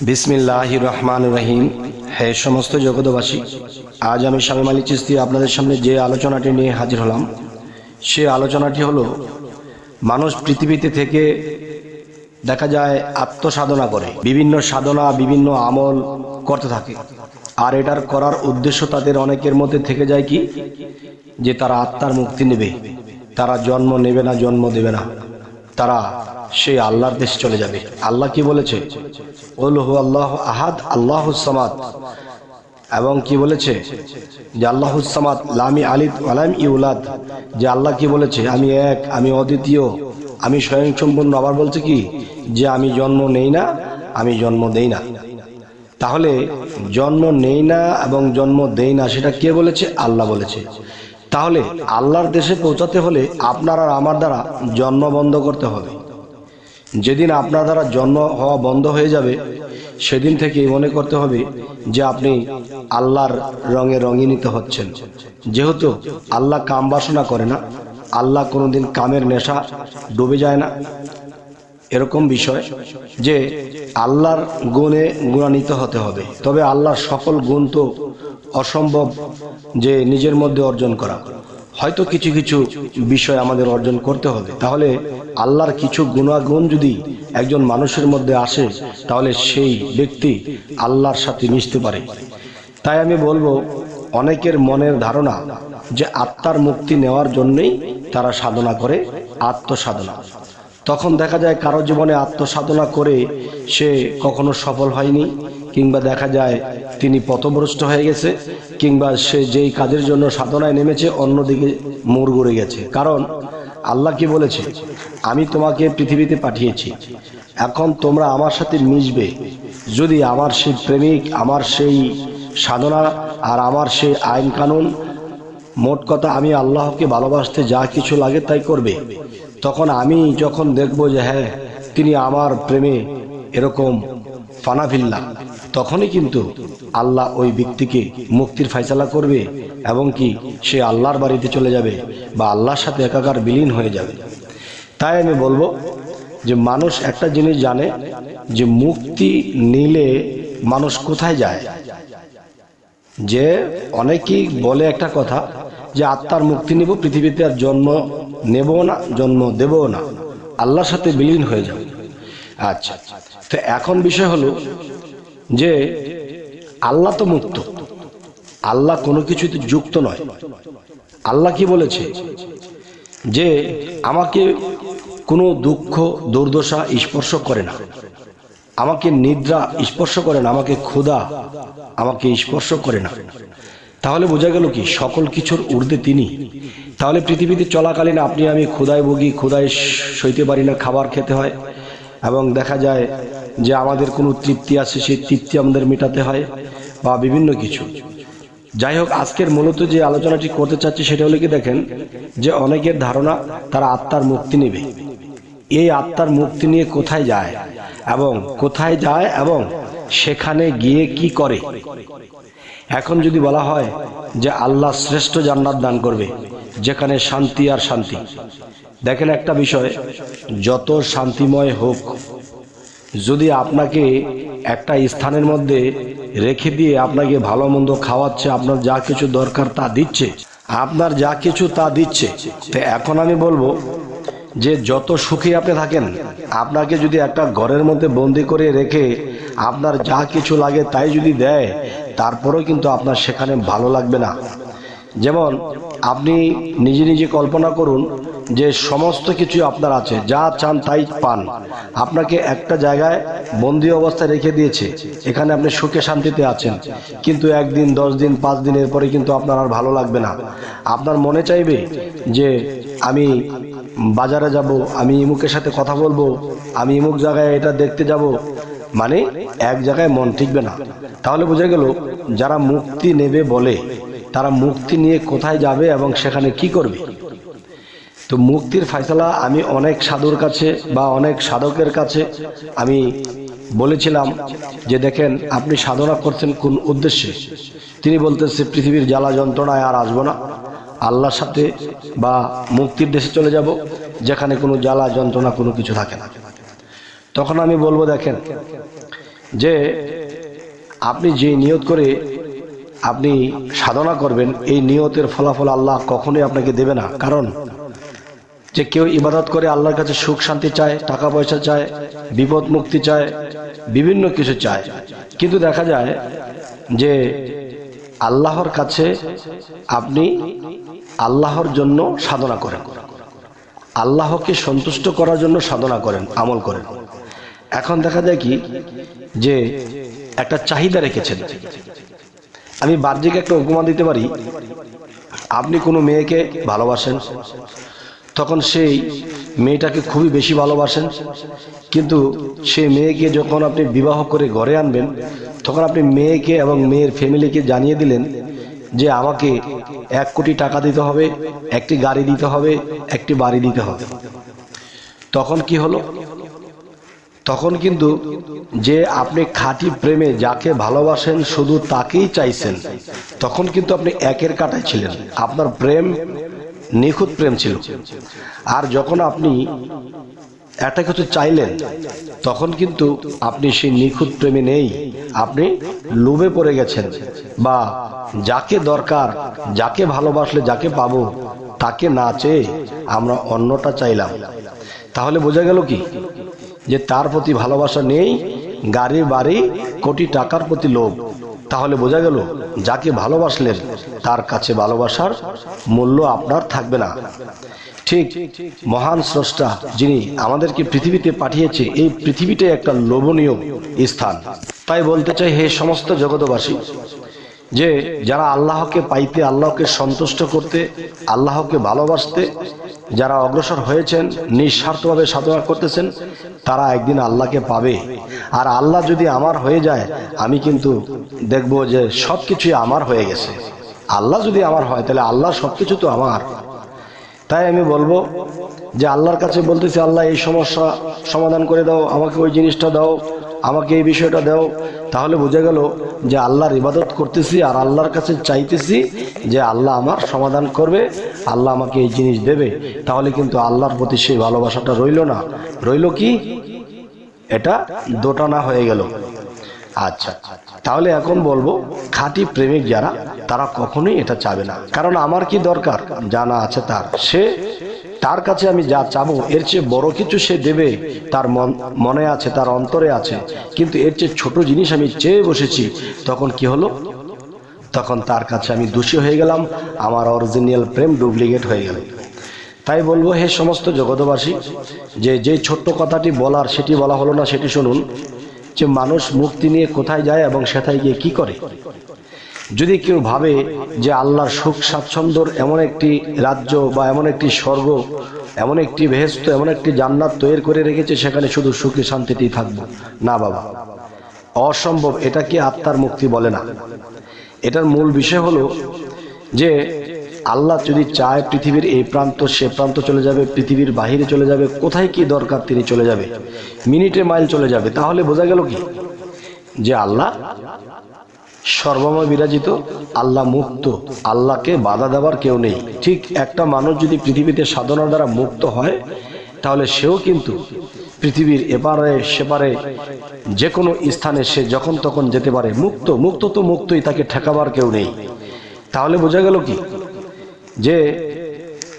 বিসমিল্লাহ রহমান রহিম। হে সমস্ত জগতবাসী আজ আমি স্বামী মালিক চিস্তি আপনাদের সামনে যে আলোচনাটি নিয়ে হাজির হলাম, সে আলোচনাটি হলো, মানুষ পৃথিবীতে থেকে দেখা যায় আত্মসাধনা করে, বিভিন্ন সাধনা, বিভিন্ন আমল করতে থাকে। আর এটার করার উদ্দেশ্য তাদের অনেকের মধ্যে থেকে যায় কি? যে তারা আত্মার মুক্তি নেবে। তারা জন্ম নেবে না, জন্ম দেবে না। তারা সেই আল্লাহর দেশে চলে যাবে। আল্লাহ কি বলেছে? ওলহু আল্লাহ আহাদ, আল্লাহ এবং কি বলেছে? যে আল্লাহ লামি আলিদ আলাম ইউলাদ। যে আল্লাহ কি বলেছে? আমি এক, আমি অদ্বিতীয়, আমি স্বয়ংসম্পূর্ণ। আবার বলছে কি? যে আমি জন্ম নেই না, আমি জন্ম দেই না। তাহলে জন্ম নেই না এবং জন্ম দেই না, সেটা কে বলেছে? আল্লাহ বলেছে। তাহলে আল্লাহর দেশে পৌঁছাতে হলে আপনার আর আমার দ্বারা জন্ম বন্ধ করতে হবে। যেদিন আপনার দ্বারা জন্ম হওয়া বন্ধ হয়ে যাবে, সেদিন থেকে মনে করতে হবে যে আপনি আল্লাহর রঙে রঙিনিত হচ্ছেন। যেহেতু আল্লাহ কাম বাসনা করে না, আল্লাহ কোনোদিন কামের নেশা ডুবে যায় না। এরকম বিষয় যে আল্লাহর গুণে গুণান্বিত হতে হবে। তবে আল্লাহর সকল গুণ তো অসম্ভব যে নিজের মধ্যে অর্জন করা। হয়তো কিছু কিছু বিষয় আমাদের অর্জন করতে হবে। তাহলে আল্লাহর কিছু গুণাগুণ যদি একজন মানুষের মধ্যে আসে, তাহলে সেই ব্যক্তি আল্লাহর সাথে মিশতে পারে। তাই আমি বলব, অনেকের মনের ধারণা যে আত্মার মুক্তি নেওয়ার জন্যই তারা সাধনা করে, আত্মসাধনা। তখন দেখা যায় কারও জীবনে আত্মসাধনা করে সে কখনো সফল হয়নি, কিংবা দেখা যায় তিনি পথভ্রষ্ট হয়ে গেছে, কিংবা সে যেই কাজের জন্য সাধনায় নেমেছে, অন্যদিকে মোড় ঘুরে গেছে। কারণ আল্লাহ কি বলেছে? আমি তোমাকে পৃথিবীতে পাঠিয়েছি। এখন তোমরা আমার সাথে মিশবে। যদি আমার সেই প্রেমিক, আমার সেই সাধনা আর আমার সেই আইন কানুন মোট কথা আমি আল্লাহকে ভালোবাসতে যা কিছু লাগে তাই করবে। তখন আমি যখন দেখব যে হ্যাঁ তিনি আমার প্রেমে এরকম ফানাফিল্লা তখনই কিন্তু আল্লাহ ওই ব্যক্তিকে মুক্তির ফাইসালা করবে এবং কি সে আল্লাহর বাড়িতে চলে যাবে বা আল্লাহর সাথে একাকার বিলীন হয়ে যাবে। তাই আমি বলব যে মানুষ একটা জিনিস জানে যে মুক্তি নিলে মানুষ কোথায় যায়। যে অনেকেই বলে একটা কথা যে আত্মার মুক্তি নেব, পৃথিবীতে আর জন্ম নেব না, জন্ম দেব না। আল্লাহর সাথে বিলীন হয়ে যাবে। আচ্ছা তো এখন বিষয় হলো যে আল্লাহ তো মুক্ত। আল্লাহ কোনো কিছুতে যুক্ত নয়। আল্লাহ কি বলেছে? যে আমাকে কোনো দুঃখ, দুর্দশা স্পর্শ করে না। আমাকে নিদ্রা স্পর্শ করে না, আমাকে ক্ষুধা আমাকে স্পর্শ করে না। তাহলে বোঝা গেল কি? সকল কিছুর ঊর্ধ্বে তিনি। তাহলে পৃথিবীতে চলাকালীন আপনি আমি ক্ষুদায় ভুগি ক্ষুদায় সইতে পারি না, খাবার খেতে হয় এবং দেখা যায় যে আমাদের কোনো তৃপ্তি আছে, সেই তৃপ্তি আমাদের মেটাতে হয় বা বিভিন্ন কিছু। যাই হোক, আজকের মূলত যে আলোচনাটি করতে চাচ্ছি সেটা হলো কি দেখেন, যে অনেকের ধারণা তারা আত্মার মুক্তি নেবে। এই আত্মার মুক্তি নিয়ে কোথায় যায় এবং কোথায় যায় এবং সেখানে গিয়ে কি করে? এখন যদি বলা হয় যে আল্লাহ শ্রেষ্ঠ জান্নাত দান করবে, যেখানে শান্তি আর শান্তি। দেখেন একটা বিষয়, যত শান্তিময় হোক, যদি আপনাকে একটা স্থানের মধ্যে রেখে দিয়ে আপনাকে ভালো মন্দ খাওয়াচ্ছে, আপনার যা কিছু দরকার তা দিচ্ছে, আপনার যা কিছু তা দিচ্ছে, তো এখন আমি বলব যে যত সুখী আপনি থাকেন, আপনাকে যদি একটা ঘরের মধ্যে বন্দি করে রেখে আপনার যা কিছু লাগে তাই যদি দেয়, তারপরেও কিন্তু আপনার সেখানে ভালো লাগবে না। যেমন আপনি নিজে নিজে কল্পনা করুন যে সমস্ত কিছু আপনার আছে, যা চান তাই পান। আপনাকে একটা জায়গায় বন্দি অবস্থায় রেখে দিয়েছে। এখানে আপনি সুখে শান্তিতে আছেন। কিন্তু একদিন, দশ দিন, পাঁচ দিনের পরে কিন্তু আপনার আর ভালো লাগবে না। আপনার মনে চাইবে যে, আমি বাজারে যাব, আমি ইমুকের সাথে কথা বলব, আমি ইমুক জায়গায় এটা দেখতে যাব। মানে এক জায়গায় মন টিকবে না। তাহলে বোঝা গেল, যারা মুক্তি নেবে বলে, তারা মুক্তি নিয়ে কোথায় যাবে এবং সেখানে কি করবে? তো মুক্তির ফাইসলা আমি অনেক সাধুর কাছে বা অনেক সাধকের কাছে আমি বলেছিলাম যে দেখেন, আপনি সাধনা করছেন কোন উদ্দেশ্যে? তিনি বলতেছে, পৃথিবীর জ্বালা যন্ত্রণায় আর আসব না। আল্লাহর সাথে বা মুক্তির দেশে চলে যাব, যেখানে কোনো জ্বালা যন্ত্রণা কোনো কিছু থাকে না। তখন আমি বলব, দেখেন, যে আপনি যে নিয়ত করে আপনি সাধনা করবেন, এই নিয়তের ফলাফল আল্লাহ কখনোই আপনাকে দেবে না। কারণ যে কেউ ইবাদত করে আল্লাহর কাছে সুখ, শান্তি চায়, টাকা পয়সা চায়, বিপদ মুক্তি চায়, বিভিন্ন কিছু চায়। কিন্তু দেখা যায় যে আল্লাহর কাছে আপনি আল্লাহর জন্য সাধনা করেন। আল্লাহকে সন্তুষ্ট করার জন্য সাধনা করেন, আমল করেন। এখন দেখা যায় কি যে একটা চাহিদা রেখেছেন। আমি বাহ্যিক একটা উপমা দিতে পারি। আপনি কোনো মেয়েকে ভালোবাসেন? তখন সেই মেয়েটাকে খুবই বেশি ভালোবাসেন। কিন্তু সে মেয়েকে যখন আপনি বিবাহ করে ঘরে আনবেন, তখন আপনি মেয়েকে এবং মেয়ের ফ্যামিলিকে জানিয়ে দিলেন যে আমাকে এক কোটি টাকা দিতে হবে, একটি গাড়ি দিতে হবে, একটি বাড়ি দিতে হবে। তখন কি হলো? তখন কিন্তু যে আপনি খাঁটি প্রেমে যাকে ভালোবাসেন শুধু তাকেই চাইছেন, তখন কিন্তু আপনি একের কাটায় ছিলেন। আপনার প্রেম নিখুঁত প্রেম ছিল। আর যখন আপনি একটা কিছু চাইলেন, তখন কিন্তু আপনি সেই নিখুঁত প্রেমে নেই। আপনি লোভে পড়ে গেছেন বা যাকে দরকার, যাকে ভালোবাসলে যাকে পাবো, তাকে না চেয়ে আমরা অন্যটা চাইলাম। তাহলে বোঝা গেল কি? যে তার প্রতি ভালোবাসা নেই গাড়ি বাড়ি, কোটি টাকার প্রতি লোভ। তাহলে বোঝা গেল, যাকে ভালোবাসলেন, তার কাছে ভালোবাসার মূল্য আপনার থাকবে না। ঠিক মহান স্রষ্টা যিনি আমাদেরকে পৃথিবীতে পাঠিয়েছে, এই পৃথিবীটাই একটা লোভনীয় স্থান। তাই বলতে চাই, হে সমস্ত জগতবাসী যে যারা আল্লাহকে পাইতে, আল্লাহকে সন্তুষ্ট করতে, আল্লাহকে ভালোবাসতে যারা অগ্রসর হয়েছেন, নিঃস্বার্থভাবে সাধনা করতেছেন, তারা একদিন আল্লাহকে পাবে। আর আল্লাহ যদি আমার হয়ে যায়, আমি কিন্তু দেখব যে সব কিছুই আমার হয়ে গেছে। আল্লাহ যদি আমার হয়, তাহলে আল্লাহ সব কিছু তো আমার। তাই আমি বলব যে আল্লাহর কাছে বলতেছি, আল্লাহ, এই সমস্যা সমাধান করে দাও, আমাকে ওই জিনিসটা দাও। আমাকে এই বিষয়টা দাও। তাহলে বোঝা গেল যে আল্লাহর ইবাদত করতেছি আর আল্লাহর কাছে চাইতেছি যে আল্লাহ আমার সমাধান করবে, আল্লাহ আমাকে এই জিনিস দেবে। তাহলে কিন্তু আল্লাহর প্রতি সেই ভালোবাসাটা রইল না। রইল কি? এটা দোটানা হয়ে গেল। আচ্ছা তাহলে এখন বলব, খাঁটি প্রেমিক যারা, তারা কখনোই এটা চাবে না। কারণ আমার কি দরকার? জানা আছে তার। সে তার কাছে আমি যা চাবো, এর চেয়ে বড় কিছু সে দেবে। তার মন আছে, তার অন্তরে আছে। কিন্তু এর চেয়ে ছোট জিনিস আমি চেয়ে বসেছি। তখন কি হলো? তখন তার কাছে আমি দোষী হয়ে গেলাম। আমার অরিজিনাল প্রেম ডুপ্লিকেট হয়ে গেল। তাই বলব, হে সমস্ত জগতবাসী যে যে ছোট্ট কথাটি বলার, সেটি বলা হলো না, সেটি শুনুন। যে মানুষ মুক্তি নিয়ে কোথায় যায় এবং সেথায় গিয়ে কি করে? যদি কেউ ভাবে যে আল্লাহর সুখ স্বাচ্ছন্দ্যর এমন একটি রাজ্য বা এমন একটি স্বর্গ, এমন একটি বেহেস্ত এমন একটি জান্নাত তৈরি করে রেখেছে, সেখানে শুধু সুখে শান্তিতেই থাকব। না বাবা, অসম্ভব এটাকে আত্মার মুক্তি বলে না। এটার মূল বিষয় হলো যে আল্লাহ যদি চায় পৃথিবীর এই প্রান্ত, সে প্রান্ত চলে যাবে, পৃথিবীর বাহিরে চলে যাবে, কোথায় কি দরকার তিনি চলে যাবে, মিনিটে মাইল চলে যাবে। তাহলে বোঝা গেল কি? যে আল্লাহ সর্বময় বিরাজিত, আল্লাহ মুক্ত। আল্লাহকে বাধা দেওয়ার কেউ নেই। ঠিক একটা মানুষ যদি পৃথিবীতে সাধনার দ্বারা মুক্ত হয়, তাহলে সেও কিন্তু পৃথিবীর এপারে, সেপারে যে কোনো স্থানে সে যখন তখন যেতে পারে। মুক্ত মুক্ত তো মুক্তই, তাকে ঠেকাবার কেউ নেই। তাহলে বোঝা গেল কি? যে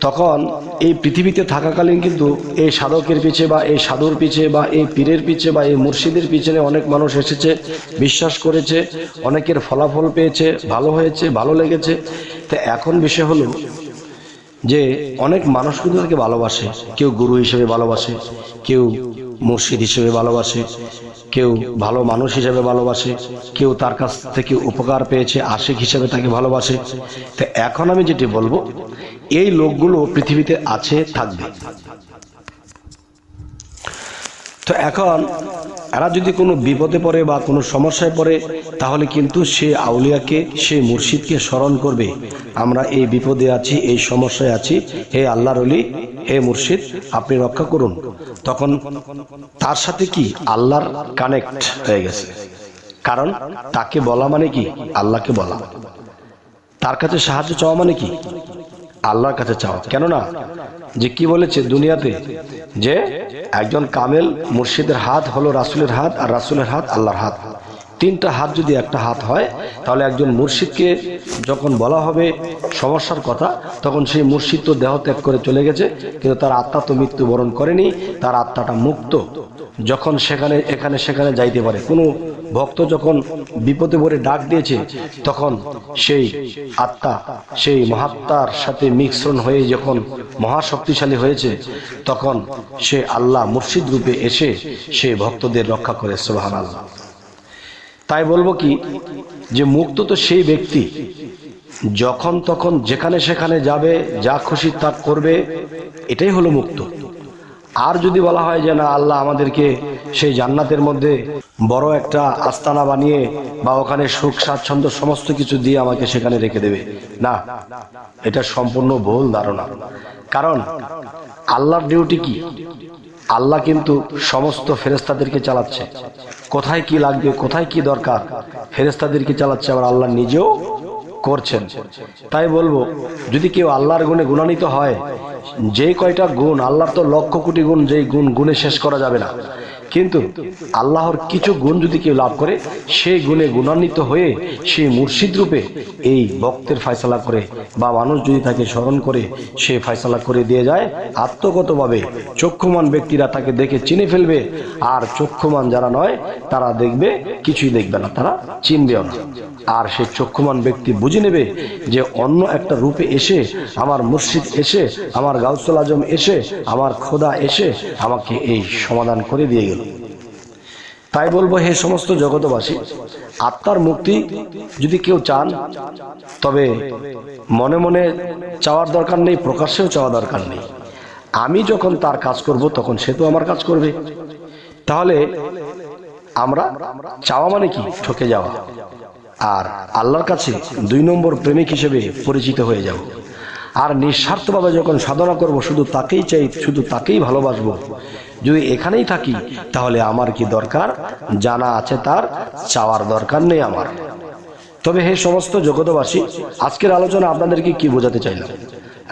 তখন এই পৃথিবীতে থাকাকালীন কিন্তু এই সাধকের পিছে বা এই সাধুর পিছে বা এই পীরের পিছে বা এই মুর্শিদের পিছনে অনেক মানুষ এসেছে, বিশ্বাস করেছে, অনেকের ফলাফল পেয়েছে, ভালো হয়েছে, ভালো লেগেছে। তো এখন বিষয় হলো যে অনেক মানুষ কিন্তু তাকে ভালোবাসে। কেউ গুরু হিসেবে ভালোবাসে, কেউ মুর্শিদ হিসেবে ভালোবাসে, কেউ ভালো মানুষ হিসেবে ভালোবাসে, কেউ তার কাছ থেকে উপকার পেয়েছে, আশিক হিসেবে তাকে ভালোবাসে। তো এখন আমি যেটি বলব এই লোকগুলো পৃথিবীতে আছে, থাকবে। তো এখন, এরা যদি কোনো বিপদে পড়ে বা কোনো সমস্যায় পড়ে, তাহলে কিন্তু সে আউলিয়াকে, সে মুর্শিদকে স্মরণ করবে। আমরা এই বিপদে আছি, এই সমস্যায় আছি। হে আল্লাহর অলি হে মুর্শিদ, আপনি রক্ষা করুন। তখন তার সাথে কি আল্লাহর কানেক্ট হয়ে গেছে? কারণ তাকে বলা মানে কি? আল্লাহকে বলা। তার কাছে সাহায্য চাওয়া মানে কি? আল্লাহর কাছে চাওয়া কেননা, যে কি বলেছে দুনিয়াতে? যে একজন কামেল মুর্শিদের হাত হলো রাসুলের হাত আর রাসুলের হাত আল্লাহর হাত। তিনটা হাত যদি একটা হাত হয়, তাহলে একজন মুর্শিদকে যখন বলা হবে সমস্যার কথা, তখন সেই মুর্শিদ তো দেহ ত্যাগ করে চলে গেছে, কিন্তু তার আত্মা তো মৃত্যুবরণ করেনি, তার আত্মাটা মুক্ত। যখন সেখানে, এখানে, সেখানে যাইতে পারে। কোনো ভক্ত যখন বিপদে পড়ে ডাক দিয়েছে, তখন সেই আত্মা, সেই মহাত্মার সাথে মিশ্রণ হয়ে যখন মহাশক্তিশালী হয়েছে, তখন সে আল্লাহ মুর্শিদ রূপে এসে সে ভক্তদের রক্ষা করে সোহান আল্লাহ তাই বলব কি, যে মুক্ত তো সেই ব্যক্তি, যখন তখন যেখানে সেখানে যাবে, যা খুশি তা করবে, এটাই হলো মুক্ত। আর যদি বলা হয় যে না, আল্লাহ আমাদেরকে সেই জান্নাতের মধ্যে বড় একটা আস্তানা বানিয়ে বা ওখানে সুখ, স্বাচ্ছন্দ্য সমস্ত কিছু দিয়ে আমাকে সেখানে রেখে দেবে। না, এটা সম্পূর্ণ ভুল ধারণা। কারণ আল্লাহর ডিউটি কি? আল্লাহ কিন্তু সমস্ত ফেরেস্তাদেরকে চালাচ্ছে। কোথায় কি লাগবে, কোথায় কি দরকার ফেরেস্তাদেরকে চালাচ্ছে, আবার আল্লাহ নিজেও করছেন। তাই বলব, যদি কেউ আল্লাহর গুণে গুণানিত হয় যে কয়টা গুণ, আল্লাহর তো লক্ষ কোটি গুণ, যেই গুণ গুণে শেষ করা যাবে না। কিন্তু আল্লাহর কিছু গুণ যদি কেউ লাভ করে সেই গুণে গুণান্বিত হয়ে সেই মুর্শিদ রূপে এই ভক্তের ফয়সালা করে বা মানুষ যদি তাকে স্মরণ করে, সে ফয়সালা করে দিয়ে যায়, আত্মগতভাবে চক্ষুমান ব্যক্তিরা তাকে দেখে চিনে ফেলবে। আর চক্ষুমান যারা নয়, তারা দেখবে, কিছুই দেখবে না, তারা চিনবেও না। আর সে চক্ষুমান ব্যক্তি বুঝে নেবে যে অন্য একটা রূপে এসে, আমার মুর্শিদ এসে, আমার গাউসুল আজম এসে, আমার খোদা এসে আমাকে এই সমাধান করে দিয়ে গেল। তাই বলব, হে সমস্ত জগতবাসী আত্মার মুক্তি যদি কেউ চান, তবে মনে মনে চাওয়ার দরকার নেই, প্রকাশ্যেও চাওয়া দরকার নেই। আমি যখন তার কাজ করব, তখন সে তো আমার কাজ করবে। তাহলে আমরা চাওয়া মানে কি? ঠকে যাওয়া। আর আল্লাহর কাছে দুই নম্বর প্রেমিক হিসেবে পরিচিত হয়ে যাব। আর নিঃস্বার্থভাবে যখন সাধনা করব, শুধু তাকেই চাই, শুধু তাকেই ভালোবাসবো যদি এখানেই থাকি, তাহলে আমার কি দরকার? জানা আছে তার, চাওয়ার দরকার নেই আমার। তবে হে সমস্ত জগতবাসী আজকের আলোচনা আপনাদেরকে কি বোঝাতে চাইলাম?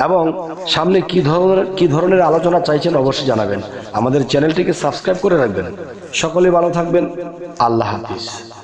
এবং সামনে কি ধরনের কি ধরনের আলোচনা চাইছেন অবশ্যই জানাবেন। আমাদের চ্যানেলটিকে সাবস্ক্রাইব করে রাখবেন। সকলে ভালো থাকবেন। আল্লাহ হাফিজ।